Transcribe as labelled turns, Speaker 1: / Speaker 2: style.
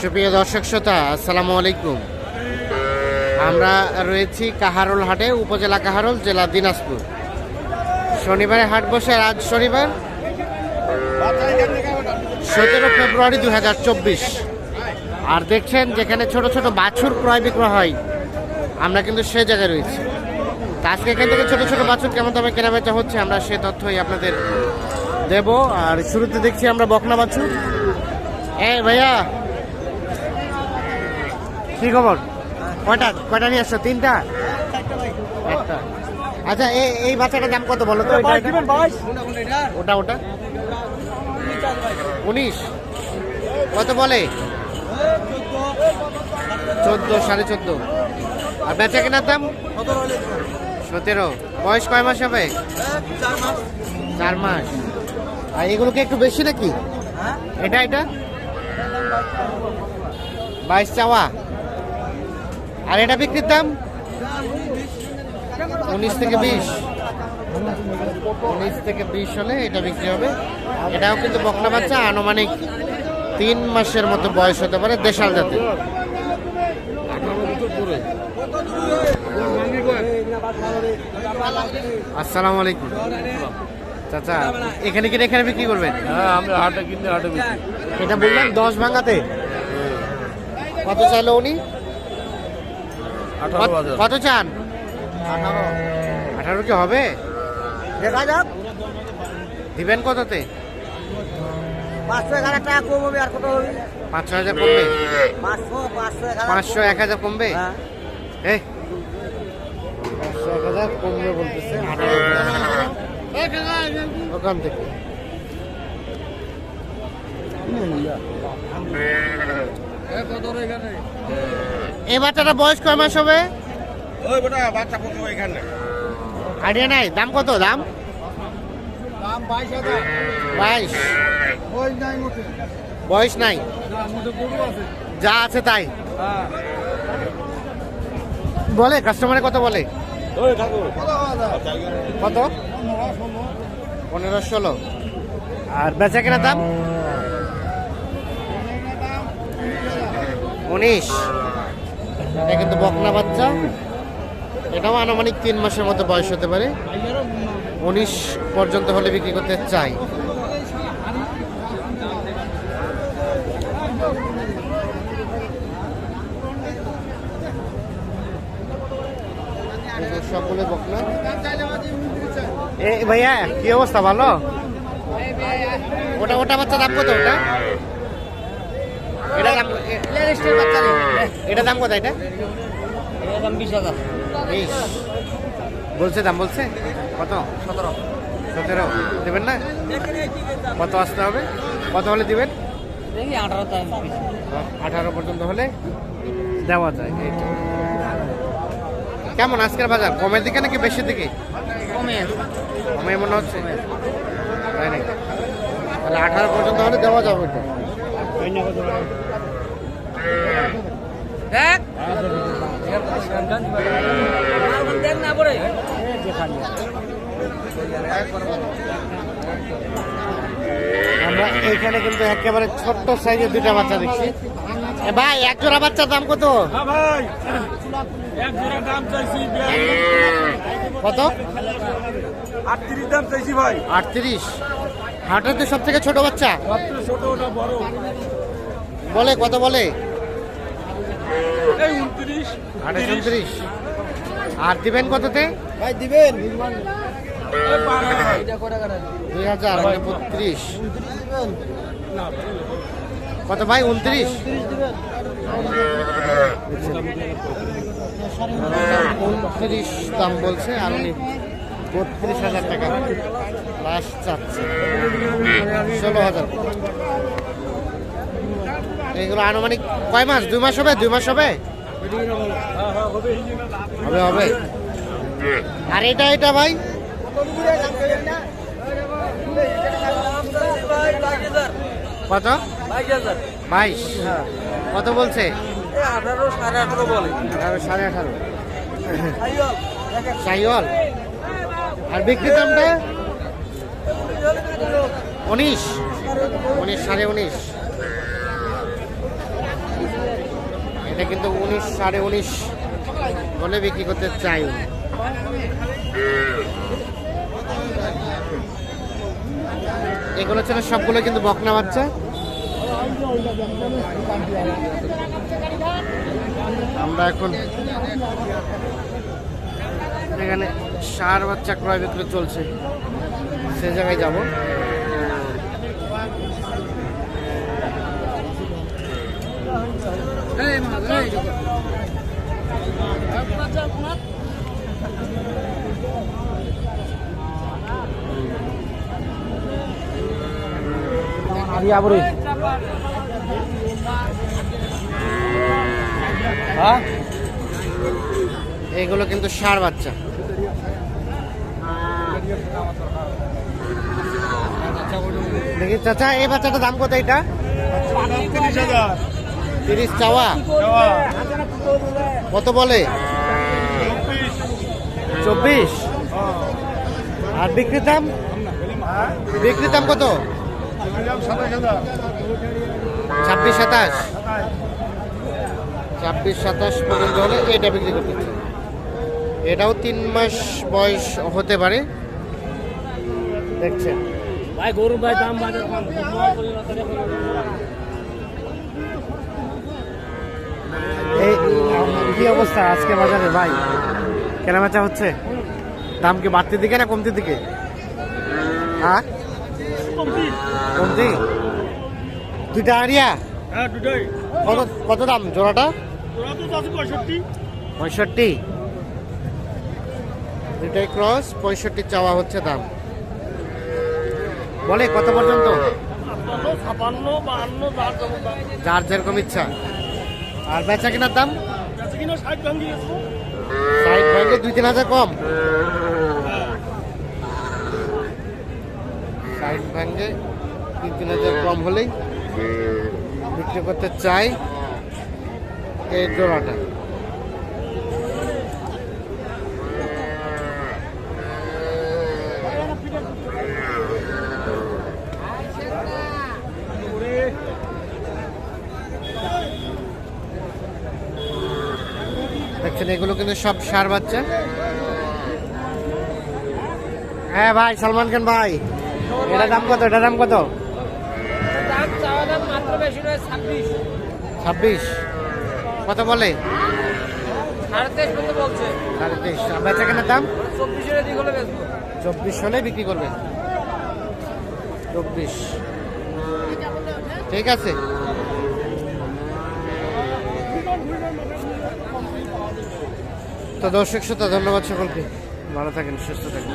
Speaker 1: সুপ্রিয় দর্শক শ্রোতা, আসসালামু আলাইকুম। আমরা রয়েছি কাহারোল হাটে, উপজেলা কাহারোল, জেলা দিনাজপুর। শনিবারে হাট বসে আজ শনিবার সতেরো ফেব্রুয়ারি দু হাজার চব্বিশ। আর দেখছেন, যেখানে ছোট ছোট বাছুর ক্রয় বিক্রয় হয়, আমরা কিন্তু সে জায়গায় রয়েছি। তা আজকে এখান থেকে ছোট ছোট বাছুর কেমন দামে কেনা বেচা হচ্ছে, আমরা সে তথ্যই আপনাদের দেব। আর শুরুতে দেখছি আমরা বকনা বাছুর। এ ভাইয়া কি খবর? কয়টা কয়টা নিয়ে আসছো? তিনটা? একটা। আচ্ছা এই এই বাচ্চাটার দাম কত বলো তো? ওটা ওটা উনিশ। কত বলে? চোদ্দ সাড়ে চোদ্দ। আর বেচা কেনার দাম? সতেরো। বয়স কয় মাস হবে? চার মাস। আর এগুলো কি একটু বেশি নাকি? এটা এটা? বাইশ চাওয়া। আর এটা বিক্রির দাম? উনিশ থেকে বিশ। উনিশ থেকে বিশ হলে এটা বিক্রি হবে। এটাও কিন্তু বকনা বাচ্চা আনুমানিক তিন মাসের মতো বয়স হতে পারে দেশাল জাতের। আসসালামু আলাইকুম। চাচা এখানে কিনে এখানে বিক্রি করবেন?
Speaker 2: হ্যাঁ আমরা হাটে কিনতে হাটে বিক্রি।
Speaker 1: এটা বললাম দশ ভাঙাতে। কত চাইলো উনি? কত- চান? আঠারো। কি হবে?
Speaker 3: দেখা যাক।
Speaker 1: দিবেন কততে?
Speaker 3: পাঁচশো এগারো টাকা কম হবে আর কত হবে?
Speaker 1: পাঁচশো হাজার কমবে?
Speaker 3: পাঁচশো পাঁচশো
Speaker 1: এক হাজার কমবে?
Speaker 3: হ্যাঁ।
Speaker 1: পাঁচশো এক হাজার কমবে বলতেছে ওখান থেকে। এই বাচ্চাটা বয়স কয় মাস হবে?
Speaker 2: ওই বেটা বাচ্চা কত এখানে
Speaker 1: আইডিয়া নাই? দাম কত? দাম?
Speaker 2: দাম বাইশ হাজার।
Speaker 1: বাইশ।
Speaker 2: ওই নাই মোটে।
Speaker 1: বয়স নাই? যা আছে তাই?
Speaker 2: হ্যাঁ।
Speaker 1: বলে কাস্টমারে কত বলে। কত? পনেরো ষোলো। আর বেচা কেনার দাম উনিশ। এটা কিন্তু বকনা বাচ্চা। এটাও আনুমানিক তিন মাসের মতো বয়স হতে পারে। উনিশ পর্যন্ত হলে বিক্রি করতে চাই। সবগুলো বকনা। এ ভাইয়া, কি অবস্থা? ভালো? ওটা ওটা বাচ্চা দাম কত? ওটা? এটা বাচ্চা। এটা দাম কত এটা?
Speaker 3: দাম বিশ হাজার।
Speaker 1: বিশ। বলছে দাম বলছে? কত?
Speaker 3: সতেরো।
Speaker 1: সতেরো। দেবেন না? কত আসতে হবে? কত হলে দিবেন?
Speaker 3: দেখি আঠারো
Speaker 1: পর্যন্ত হলে দেওয়া যায় এই তো। কেমন আজকের বাজার? কমের দিকে নাকি বেশির দিকে?
Speaker 3: কমে
Speaker 1: কমে মনে হচ্ছে। তাই নাকি? তাহলে আঠারো পর্যন্ত হলে দেওয়া যাবে এটা আমরা এইখানে কিন্তু একেবারে ছোট্ট সাইজের দুইটা বাচ্চা দেখছি। ভাই এক জোড়া বাচ্চার দাম কত?
Speaker 2: হ্যাঁ ভাই। এক জোড়া দাম চাইছি
Speaker 1: কত?
Speaker 2: আটত্রিশ দাম চাইছি ভাই।
Speaker 1: আটত্রিশ। হাটের তো সব থেকে ছোট বাচ্চা।
Speaker 2: ছোট বড়।
Speaker 1: বলে কত বলে?
Speaker 2: উনত্রিশ
Speaker 1: আর দিবেন কততে?
Speaker 3: ভাই দিবেন?
Speaker 1: দুই হাজার মানে বত্রিশ। কত ভাই উনত্রিশ? উনত্রিশ দাম বলছে আর উনি বত্রিশ হাজার টাকা লাস্ট চাচ্ছে। ষোলো হাজার। এগুলো আনুমানিক কয় মাস? দুই মাস হবে? দুই মাস হবে? হবে হবে। আর এটা এটা ভাই? কত? বাইশ। কত বলছে?
Speaker 3: আঠারো, সাড়ে আঠারো।
Speaker 1: সাইওয়াল। আর বিক্রি দামটা? উনিশ। উনিশ, সাড়ে উনিশ। এটা কিন্তু উনিশ সাড়ে উনিশ বলে বিক্রি করতে চাই। এগুলো ছিল সবগুলো কিন্তু বকনা বাচ্চা। আমরা এখন এখানে সার বাচ্চা ক্রয় বিক্রয় চলছে। সে জায়গায় যাব। এগুলো কিন্তু সার বাচ্চা। দেখি চাচা এই বাচ্চাটার দাম কত এটা?
Speaker 2: তিরিশ হাজার।
Speaker 1: তিরিশ চাওয়া? কত বলে? চব্বিশ। আর বিক্রির দাম? বিক্রির দাম কত? ছাব্বিশ সাতাশ। ছাব্বিশ সাতাশ পর্যন্ত হলে এটা বিক্রি করতে। এটাও তিন মাস বয়স হতে পারে। দেখছেন।
Speaker 2: ভাই গরু ভাই দাম বাজার
Speaker 1: কি অবস্থা আজকে বাজারে ভাই? কেনাবেচা হচ্ছে? দাম কি বাড়তির দিকে না কমতির দিকে? হ্যাঁ? কমতি। দুইটা আরিয়া?
Speaker 2: হ্যাঁ
Speaker 1: কত কত দাম জোড়াটা?
Speaker 2: পঁয়ষট্টি।
Speaker 1: দুটাই ক্রস পঁয়ষট্টি চাওয়া হচ্ছে দাম। বলে কত পর্যন্ত?
Speaker 2: যার
Speaker 1: যেরকম ইচ্ছা। আর বেচা কেনার দাম? দুই তিন হাজার কম? তিন হাজার কম হলেই বিক্রি করতে চাই এই জোড়াটা। দেখছেন, এগুলো কিন্তু সব সার বাচ্চা। হ্যাঁ ভাই, সালমান খান ভাই, এটা দাম কত এটা দাম কত?
Speaker 3: ছাব্বিশ।
Speaker 1: কত বলে? কেনার দাম? চব্বিশ হলে বিক্রি করবেন। চব্বিশ। ঠিক আছে। তো দর্শক শ্রোতা ধন্যবাদ সকলকে ভালো থাকেন সুস্থ থাকেন।